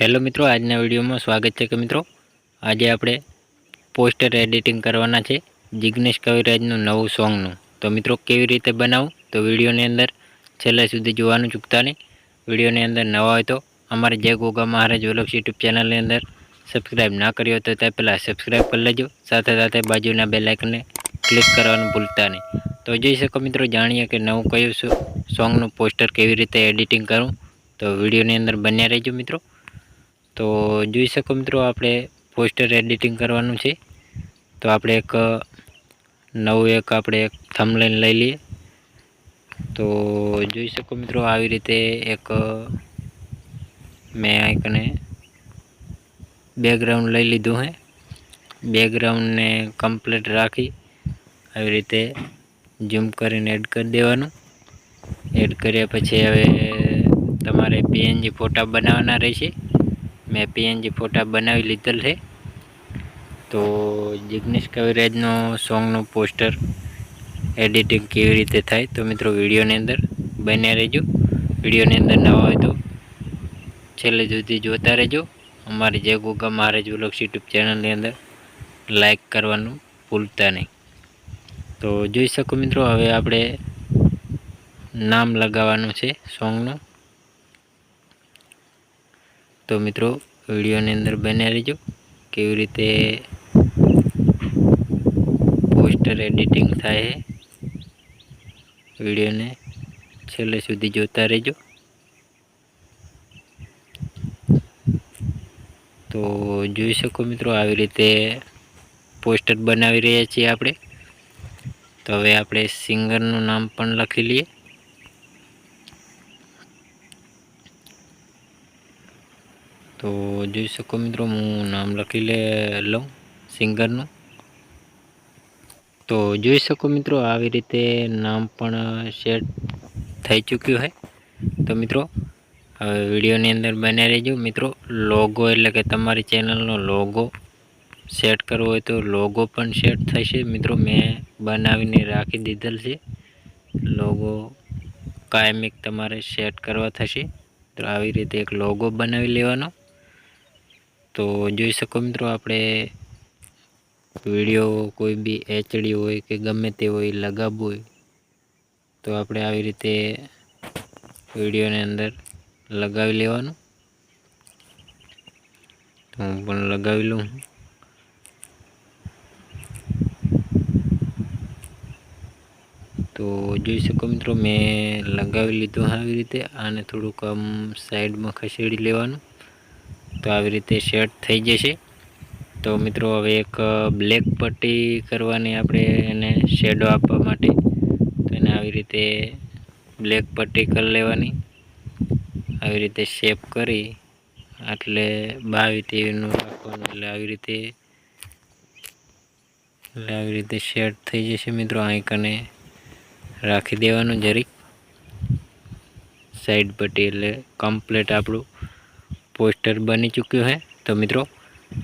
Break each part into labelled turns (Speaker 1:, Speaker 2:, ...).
Speaker 1: Hello મિત્રો, આજના વિડીયોમાં સ્વાગત છે કે મિત્રો. આજે આપણે પોસ્ટર એડિટિંગ કરવાના છે, જિગ્નેશ કવિરાજનું નવું સોંગનું. તો મિત્રો, કેવી રીતે બનાવવું તો વિડીયોની અંદર છેલ્લે સુધી જોવાનું ચૂકતા નહીં. વિડીયોની અંદર નવા હોય તો અમારે જય ગોગા મહારાજ વલોક્સ યુટ્યુબ ચેનલની અંદર સબસ્ક્રાઈબ ના કર્યો તો તે પહેલાં સબસ્ક્રાઈબ કરી લેજો. સાથે સાથે બાજુના બે લાઇકને ક્લિક કરવાનું ભૂલતા નહીં. તો જોઈ શકો મિત્રો, જાણીએ કે નવું કયું સોંગનું પોસ્ટર કેવી રીતે એડિટિંગ કરવું? તો વિડીયોની અંદર બન્યા રહેજો મિત્રો. તો જોઈ શકો મિત્રો આપણે પોસ્ટર એડિટિંગ કરવાનું છે. તો આપણે એક, નવું એક આપણે એક થમલાઈન લઈ લઈએ. તો જોઈ શકો મિત્રો આવી રીતે એક, મેં એકને બેકગ્રાઉન્ડ લઈ લીધું હે. બેકગ્રાઉન્ડને કમ્પ્લીટ રાખી આવી રીતે ઝૂમ કરીને એડ કરી દેવાનું. એડ કર્યા પછી હવે તમારે પીએનજી ફોટા બનાવવાના રહેશે. મેં પીએનજી ફોટા બનાવી લીધેલ છે. તો જિગ્નેશ કવિરાજનો સોંગનું પોસ્ટર એડિટિંગ કેવી રીતે થાય તો મિત્રો વિડીયોની અંદર બન્યા રહેજો. વિડીયોની અંદર નવા હોય તો છેલ્લે સુધી જોતા રહેજો. અમારી જય ગોગા મહારાજ વ્લોગ્સ યુટ્યુબ ચેનલની અંદર લાઈક કરવાનું ભૂલતા નહીં. તો જોઈ શકો મિત્રો, હવે આપણે નામ લગાવવાનું છે સોંગનું. તો મિત્રો, વિડીયોની અંદર બન્યા રહેજો. કેવી રીતે પોસ્ટર એડિટિંગ થાય વિડીયોને છેલ્લે સુધી જોતા રહેજો. તો જોઈ શકો મિત્રો, આવી રીતે પોસ્ટર બનાવી રહ્યા છીએ આપણે. તો હવે આપણે સિંગરનું નામ પણ લખી લઈએ. તો જોઈ શકો મિત્રો, હું નામ લખી લે લઉં સિંગરનું. તો જોઈ શકો મિત્રો, આવી રીતે નામ પણ સેટ થઈ ચૂક્યું છે. તો મિત્રો, હવે વિડીયોની અંદર બને રહેજો. મિત્રો લોગો એટલે કે તમારી ચેનલનો લોગો સેટ કરવો હોય તો લોગો પણ સેટ થશે. મિત્રો, મેં બનાવીને રાખી દીધેલ છે. લોગો કાયમિક તમારે સેટ કરવા થશે. તો આવી રીતે એક લોગો બનાવી લેવાનો. તો જોઈ શકો મિત્રો આપણે વીડિયો કોઈ બી એચડી હોય કે ગમે તે હોય, લગાવવું હોય, તો આપણે આવી રીતે વિડીયોની અંદર લગાવી લેવાનું. તો હું પણ લગાવી લઉં. તો જોઈ શકો મિત્રો, મેં લગાવી લીધું આવી રીતે. આને થોડુંક આમ સાઈડમાં ખસેડી લેવાનું. તો આવી રીતે સેટ થઈ જશે. તો મિત્રો, હવે એક બ્લેક પટ્ટી કરવાની આપણે એને શેડો આપવા માટે. તો એને આવી રીતે બ્લેક પટ્ટી કરી લેવાની. આવી રીતે શેપ કરી એટલે બાવી તેવીનું રાખવાનું. એટલે આવી રીતે, એટલે આવી રીતે સેટ થઈ જશે મિત્રો. અહીં રાખી દેવાનું જરીક. સાઈડ પટ્ટી એટલે કમ્પ્લીટ આપણું પોસ્ટર બની ચૂક્યું છે. તો મિત્રો,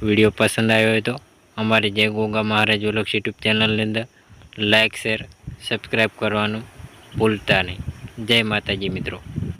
Speaker 1: વીડિયો પસંદ આવ્યો હોય તો અમારે જય ગોગા મહારાજ ઓલક્ષ યુટ્યુબ ચેનલની અંદર લાઇક શેર સબસ્ક્રાઈબ કરવાનું ભૂલતા નહીં. જય માતાજી મિત્રો.